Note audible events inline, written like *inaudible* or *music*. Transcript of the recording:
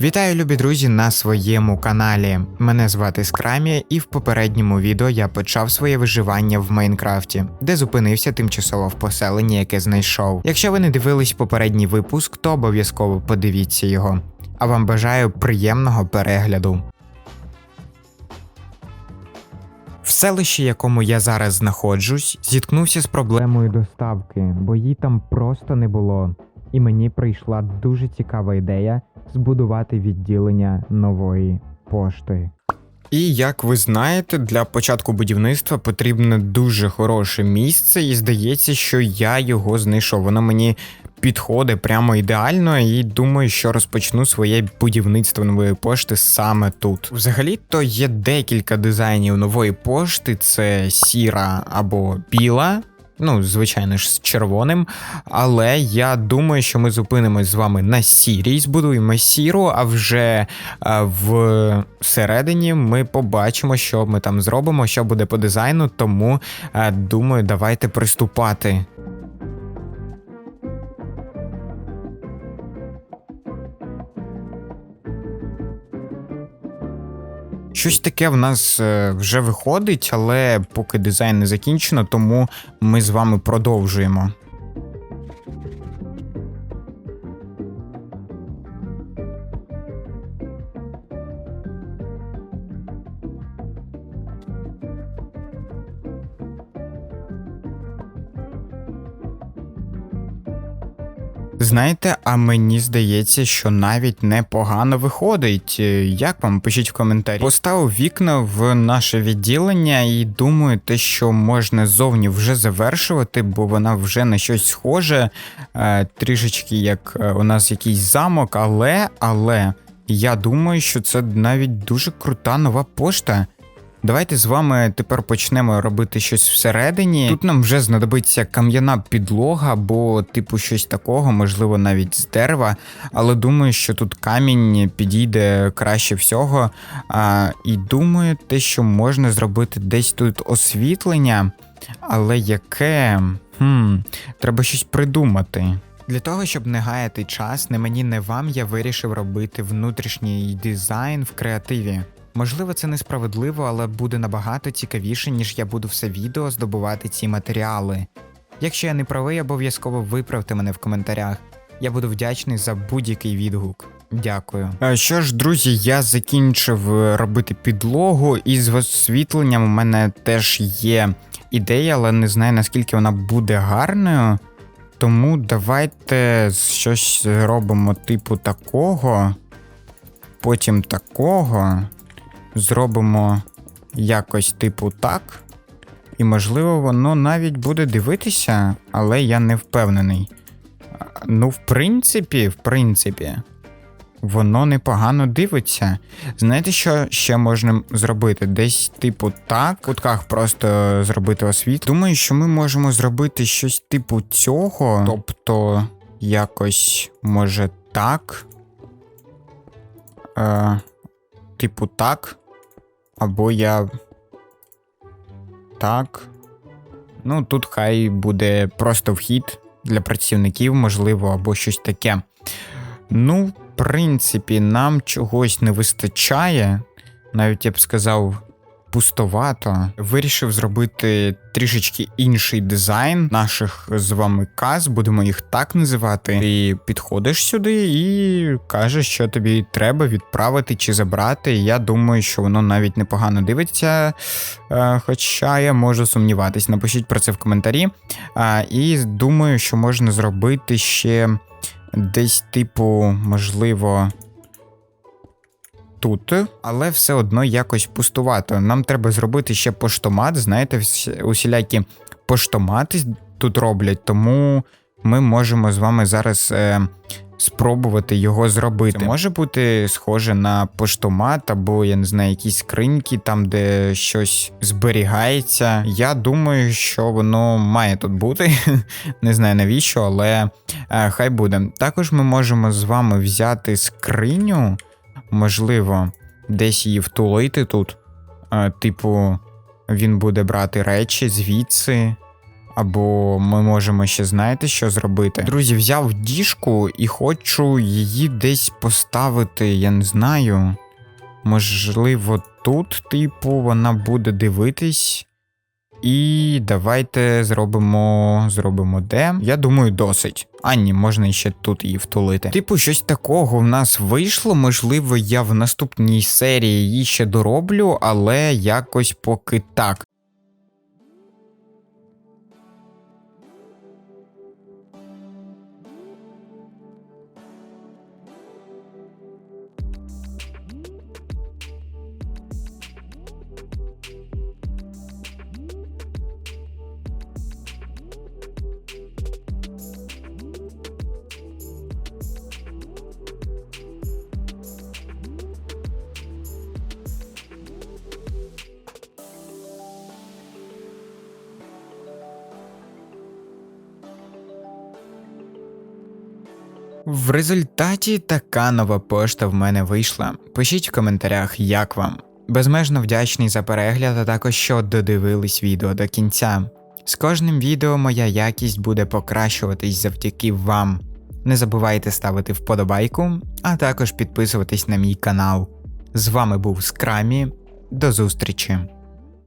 Вітаю, любі друзі, на своєму каналі. Мене звати Скрамі, і в попередньому відео я почав своє виживання в Майнкрафті, де зупинився тимчасово в поселенні, яке знайшов. Якщо ви не дивились попередній випуск, то обов'язково подивіться його. А вам бажаю приємного перегляду. В селищі, якому я зараз знаходжусь, зіткнувся з проблемою доставки, бо її там просто не було. І мені прийшла дуже цікава ідея збудувати відділення нової пошти. І як ви знаєте, для початку будівництва потрібне дуже хороше місце, і здається, що я його знайшов. Воно мені підходить прямо ідеально, і думаю, що розпочну своє будівництво нової пошти саме тут. Взагалі-то є декілька дизайнів нової пошти: це сіра або біла. Ну, звичайно ж, з червоним. Але я думаю, що ми зупинимось з вами на сірій, збудуємо сіру, а вже а, в середині ми побачимо, що ми там зробимо, що буде по дизайну. Тому а, думаю, давайте приступати. Щось таке в нас е, вже виходить, але поки дизайн не закінчено, тому ми з вами продовжуємо. Знаєте, а мені здається, що навіть непогано виходить. Е, Як вам пишіть в коментарі? Поставив вікна в наше відділення і думаю, те, що можна зовні вже завершувати, бо вона вже на щось схоже, е, трішечки як е, у нас якийсь замок, але, але я думаю, що це навіть дуже крута нова пошта. Давайте з вами тепер почнемо робити щось всередині. Тут нам вже знадобиться кам'яна підлога, або типу щось такого, можливо, навіть з дерева. Але думаю, що тут камінь підійде краще всього. А, І думаю, те, що можна зробити десь тут освітлення, але яке? Хм, Треба щось придумати. Для того, щоб не гаяти час, не мені, не вам, я вирішив робити внутрішній дизайн в креативі. Можливо, це несправедливо, але буде набагато цікавіше, ніж я буду все відео здобувати ці матеріали. Якщо я не правий, обов'язково виправте мене в коментарях. Я буду вдячний за будь-який відгук. Дякую. Що ж, друзі, я закінчив е, робити підлогу, і з освітленням у мене теж є ідея, але не знаю наскільки вона буде гарною. Тому давайте щось зробимо типу такого, потім такого зробимо якось типу так. І, можливо, воно навіть буде дивитися, але я не впевнений. Ну, в принципі, в принципі, воно непогано дивиться. Знаєте, що ще можна зробити? Десь, типу, так, в кутках просто зробити освіт. Думаю, що ми можемо зробити щось типу цього. Тобто, якось, може, так. Е, Типу, так. Або я. Так. Ну, тут хай буде просто вхід для працівників, можливо, або щось таке. Ну, в принципі, нам чогось не вистачає. Навіть я б сказав, пустовато. Вирішив зробити трішечки інший дизайн наших з вами каз, будемо їх так називати. Ти підходиш сюди і кажеш, що тобі треба відправити чи забрати. Я думаю, що воно навіть непогано дивиться, е, хоча я можу сумніватись. Напишіть про це в коментарі. Е, І думаю, що можна зробити ще десь, типу, можливо тут, але все одно якось пустувато. Нам треба зробити ще поштомат. Знаєте, усілякі поштомати тут роблять, тому ми можемо з вами зараз е, спробувати його зробити. Це може бути схоже на поштомат, або, я не знаю, якісь скриньки, там, де щось зберігається. Я думаю, що воно має тут бути. *laughs* не знаю навіщо, але е, хай буде. Також ми можемо з вами взяти скриню можливо, десь її втулити тут. Типу, він буде брати речі звідси. Або ми можемо ще знаєте, що зробити. Друзі, взяв діжку і хочу її десь поставити, я не знаю. Можливо, тут, типу, вона буде дивитись. І давайте зробимо. зробимо де. Я думаю, досить. А можна ще тут її втулити. Типу, щось такого в нас вийшло. Можливо, я в наступній серії її ще дороблю, але якось поки так. В результаті така нова пошта в мене вийшла. Пишіть в коментарях, як вам. Безмежно вдячний за перегляд, а також що додивились відео до кінця. З кожним відео моя якість буде покращуватись завдяки вам. Не забувайте ставити вподобайку, а також підписуватись на мій канал. З вами був Скрамі. До зустрічі!